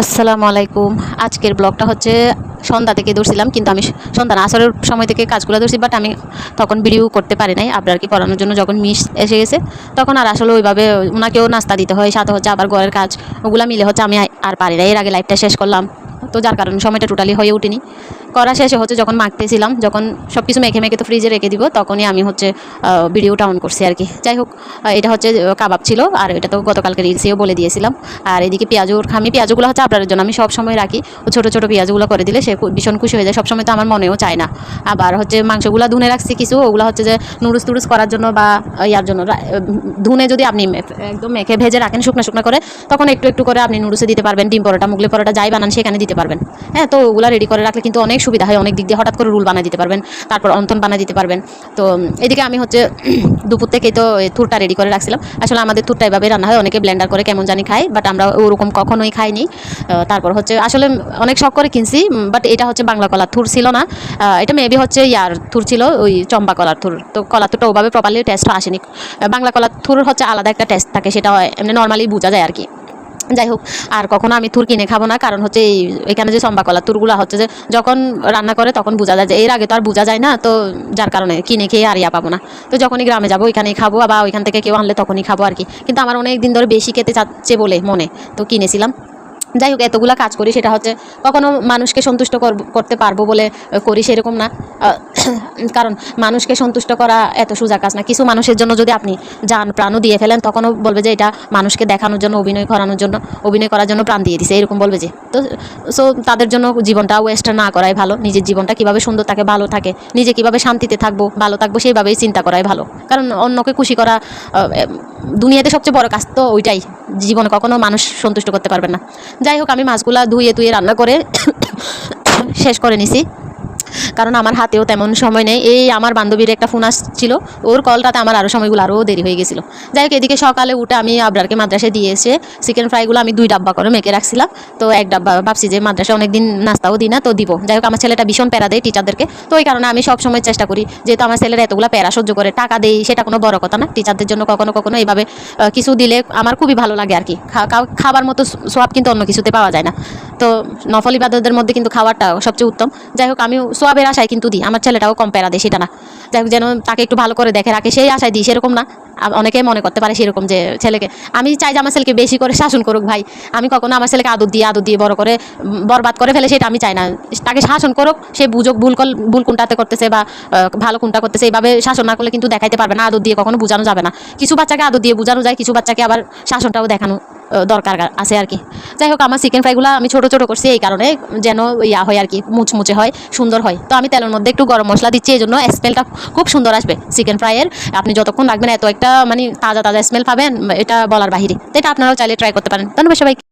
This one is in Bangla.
আসসালামু আলাইকুম। আজকের ব্লগটা হচ্ছে সন্ধ্যা থেকে ধরছিলাম, কিন্তু আমি সন্ধ্যা আসারের সময় থেকে কাজগুলো ধরছি বাট আমি তখন ভিডিও করতে পারি নাই আবরারকে করানোর জন্য। যখন মিস এসে গেছে, তখন আর আসলে ওইভাবে ওনাকেও নাস্তা দিতে হয়, সাথে হচ্ছে আবার ঘরের কাজ, ওগুলো মিলে হচ্ছে আমি আর পারি না এর আগে লাইফটা শেষ করলাম, তো যার কারণে সময়টা টোটালি হয়ে ওঠেনি। করা শেষে হচ্ছে যখন মাখতেছিলাম, যখন সব কিছু মেখে মেখে তো ফ্রিজে রেখে দিব, তখনই আমি হচ্ছে ভিডিওটা অন করছি আর কি। যাই হোক এটা হচ্ছে কাবাব ছিল, আর এটা তো গতকালকে রিলসেও বলে দিয়েছিলাম। আর এদিকে পেঁয়াজুর, আমি পেঁয়াজগুলো হচ্ছে আপনার জন্য আমি সব সময় রাখি। ও ছোটো ছোটো পেঁয়াজগুলো করে দিলে সে ভীষণ খুশি হয়ে যায়। সবসময় তো আমার মনেও চায় না। আবার হচ্ছে মাংসগুলো ধুনে রাখছি কিছু, ওগুলো হচ্ছে যে নুডলস টুডলস করার জন্য বা ইয়ার জন্য ধুনে যদি আপনি একদম মেখে ভেজে রাখেন, শুকনো শুকনো করে, তখন একটু একটু করে আপনি নুডলসে দিতে পারবেন। ডিম পরোটা মুগলি পরোটা যাই বানান, সেখানে দিতে পারবেন। হ্যাঁ তো ওগুলো রেডি করে রাখলে কিন্তু অনেক সুবিধা হয়। অনেক দিক দিয়ে হঠাৎ করে রুল বানিয়ে দিতে পারবেন, তারপর অন্তন বানিয়ে দিতে পারবেন। তো এদিকে আমি হচ্ছে দুপুর থেকেই তো থুরটা রেডি করে রাখছিলাম। আসলে আমাদের থুরটা এভাবে রান্না হয়, অনেকে ব্লেন্ডার করে কেমন জানি খায় বাট আমরা ওরকম কখনোই খাইনি। তারপর হচ্ছে আসলে অনেক শখ করে কিনছি বাট এটা হচ্ছে বাংলা কলার থুর ছিল না। এটা মেবি হচ্ছে ইয়ার থুর ছিল, ওই চম্বা কলার থুর। তো কলার থুরটা ওভাবে প্রপারলি টেস্ট আসেনি। বাংলা কলার থুর হচ্ছে আলাদা একটা টেস্ট থাকে, সেটা এমনি নর্মালি বোঝা যায় আর কি যাই হোক, আর কখনো আমি থুর কিনে খাব না, কারণ হচ্ছে এই, এখানে যে সম্বা কলা থুরগুলো হচ্ছে যে, যখন রান্না করে তখন বোঝা যায় যে, এর আগে তো আর বোঝা যায় না, তো যার কারণে কিনে খেয়ে আর ইয়া পাবো না। তো যখনই গ্রামে যাব, ওইখানেই খাব বা ওইখান থেকে কেউ আনলে তখনই খাব আর কি কিন্তু আমার অনেক দিন ধরে বেশি খেতে চাচ্ছে বলে মনে, তো কিনেছিলাম। যাই হোক, এতগুলা কাজ করি, সেটা হচ্ছে কখনো মানুষকে সন্তুষ্ট করতে পারব বলে করি সেরকম না। কারণ মানুষকে সন্তুষ্ট করা এত সোজা কাজ না। কিছু মানুষের জন্য যদি আপনি যান, প্রাণও দিয়ে ফেলেন, তখনও বলবে যে এটা মানুষকে দেখানোর জন্য, অভিনয় করানোর জন্য, অভিনয় করার জন্য প্রাণ দিয়ে দিছে, এরকম বলবে যে। তো সো তাদের জন্য জীবনটা ওয়েস্ট না করাই ভালো। নিজের জীবনটা কীভাবে সুন্দর থাকে ভালো থাকে, নিজে কীভাবে শান্তিতে থাকব, ভালো থাকব, সেইভাবেই চিন্তা করাই ভালো। কারণ অন্যকে খুশি করা দুনিয়াতে সবচেয়ে বড় কাজ তো ওইটাই। জীবনে কখনো মানুষ সন্তুষ্ট করতে পারবেন না। যাই হোক, আমি মাছগুলা ধুয়ে ধুয়ে রান্না করে শেষ করে নিছি। কারণ আমার হাতেও তেমন সময় নেই। এই আমার বান্ধবীর একটা ফোন আসছিল, ওর কলটাতে আমার আরও সময়গুলো আরও দেরি হয়ে গেছিল। যাই হোক, এদিকে সকালে উঠে আমি আবরারকে মাদ্রাসায় দিয়ে এসে চিকেন ফ্রাইগুলো আমি দুই ডাব্বা করে মেখে রাখছিলাম। তো এক ডাব্বা ভাবছি যে মাদ্রাসা অনেকদিন নাস্তাও দিই না, তো দিব। যাই হোক, আমার ছেলেটা ভীষণ প্যারা দেয় টিচারদেরকে তো এই কারণে আমি সবসময় চেষ্টা করি যেহেতু আমার ছেলেরা এতগুলো প্যারা সহ্য করে, টাকা দেই, সেটা কোনো বড় কথা না। টিচারদের জন্য কখনো কখনো এইভাবে কিছু দিলে আমার খুবই ভালো লাগে আর কি। খাবার মতো সোয়াব কিন্তু অন্য কিছুতে পাওয়া যায় না। তো নফল ইবাদতদের মধ্যে কিন্তু খাবারটা সবচেয়ে উত্তম। যাই হোক আমি সোয়াবের আশায় কিন্তু দিই, আমার ছেলেটাও কম প্যারা দেয় সেটা না। যাই হোক, যেন তাকে একটু ভালো করে দেখে রাখে, সেই আশায় দিই, সেরকম না। অনেকে মনে করতে পারে সেরকম যে ছেলেকে, আমি চাই যে আমার ছেলেকে বেশি করে শাসন করুক ভাই। আমি কখনো আমার ছেলেকে আদর দিয়ে আদর দিয়ে বড় করে বরবাদ করে ফেলে, সেটা আমি চাই না। তাকে শাসন করুক, সে বুঝুক ভুল কল, ভুল কোনটাতে করতেছে বা ভালো কোনটা করতেছে, এইভাবে শাসন না করলে কিন্তু দেখাইতে পারবে না, আদর দিয়ে কখনো বোঝানো যাবে না। কিছু বাচ্চাকে আদর দিয়ে বোঝানো যায়, কিছু বাচ্চাকে আবার শাসনটাও দেখানো দরকার আছে আর কি। যাই হোক, আমার চিকেন ফ্রাইগুলো আমি ছোটো ছোটো করছি এই কারণে যেন ইয়া হয় আর কি, মুচমুচে হয়, সুন্দর হয়। তো আমি তেলের মধ্যে একটু গরম মশলা দিচ্ছি এই জন্য স্মেলটা খুব সুন্দর আসবে চিকেন ফ্রাইয়ের আপনি যতক্ষণ রাখবেন, এত একটা মানে তাজা তাজা স্মেল পাবেন, এটা বলার বাহিরে। তো এটা আপনারাও চাইলে ট্রাই করতে পারেন। ধন্যবাদ সবাই